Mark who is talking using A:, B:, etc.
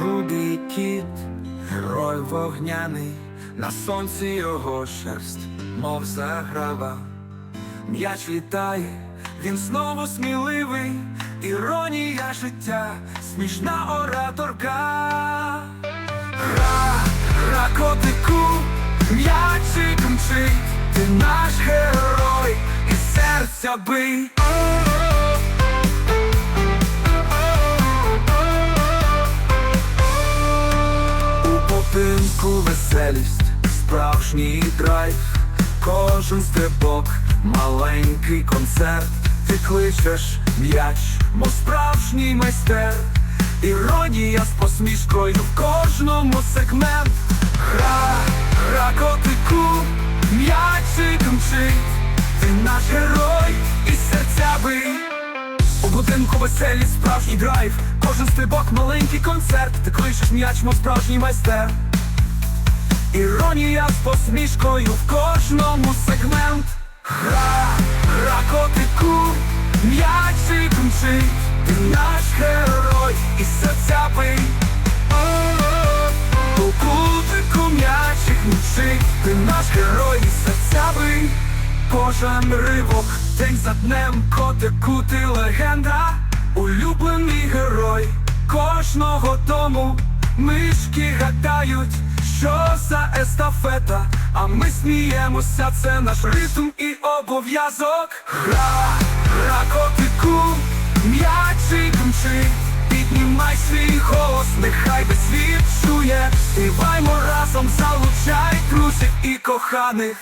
A: Рудий кіт, герой вогняний, на сонці його шерсть, мов заграва. М'яч літає, він знову сміливий, іронія життя, смішна ораторка. Гра, гра котику, м'ячик мчить, ти наш герой, серця бий. У будинку веселість, справжній драйв, кожен стрибок, маленький концерт, ти кличеш м'яч, мов справжній майстер, іронія з посмішкою в кожному сегмент. Гра, гра котику, м'ячик Будинку веселість, справжній драйв, кожен стрибок, маленький концерт, ти кличеш м'яч, мов справжній майстер. Іронія з посмішкою в кожному сегмент. Гра, гра котику, м'ячик мчить, ти наш герой і серця бий. У кутику м'ячик мчить, ти наш герой і серця бий. Кожен ривок, день за днем, котику ти легенда, улюблений герой кожного дому. Мишки гадають, що за естафета, а ми сміємося, це наш ритм і обов'язок. Гра, гра котику, м'ячик мчить, піднімай свій голос, нехай весь світ чує, співаймо разом, залучай друзів і коханих.